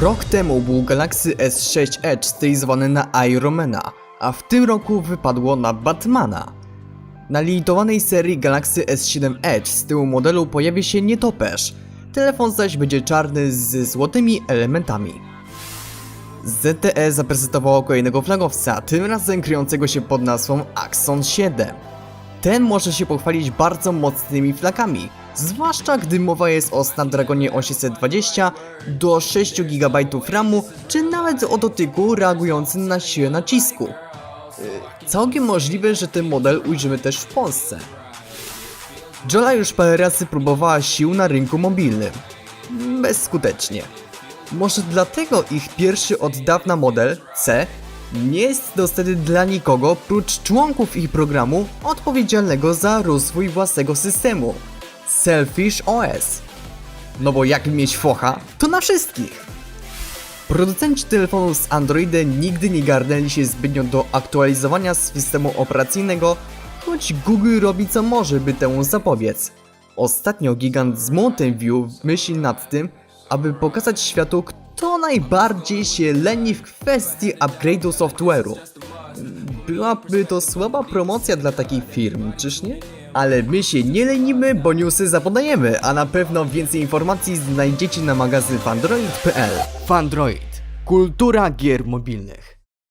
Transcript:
Rok temu był Galaxy S6 Edge stylizowany na Ironmana, a w tym roku wypadło na Batmana. Na limitowanej serii Galaxy S7 Edge z tyłu modelu pojawi się nietoperz, telefon zaś będzie czarny ze złotymi elementami. ZTE zaprezentowało kolejnego flagowca, tym razem kryjącego się pod nazwą Axon 7. Ten może się pochwalić bardzo mocnymi flakami, zwłaszcza gdy mowa jest o Snapdragonie 820 do 6 GB RAMu, czy nawet o dotyku reagującym na siłę nacisku. Yy, Całkiem możliwe, że ten model ujrzymy też w Polsce. Jola już parę razy próbowała sił na rynku mobilnym. Bezskutecznie. Może dlatego ich pierwszy od dawna model C nie jest dostępny dla nikogo prócz członków ich programu odpowiedzialnego za rozwój własnego systemu Selfish OS. No bo jak mieć focha, to na wszystkich. Producenci telefonów z Androidem nigdy nie garnęli się zbytnio do aktualizowania systemu operacyjnego, choć Google robi co może, by temu zapobiec. Ostatnio gigant z Mountain View myśli nad tym, aby pokazać światu, kto najbardziej się leni w kwestii upgrade'u software'u. Byłaby to słaba promocja dla takich firm, czyż nie? Ale my się nie lenimy, bo newsy zapodajemy, a na pewno więcej informacji znajdziecie na magazyn fandroid.pl. Fandroid. Kultura gier mobilnych.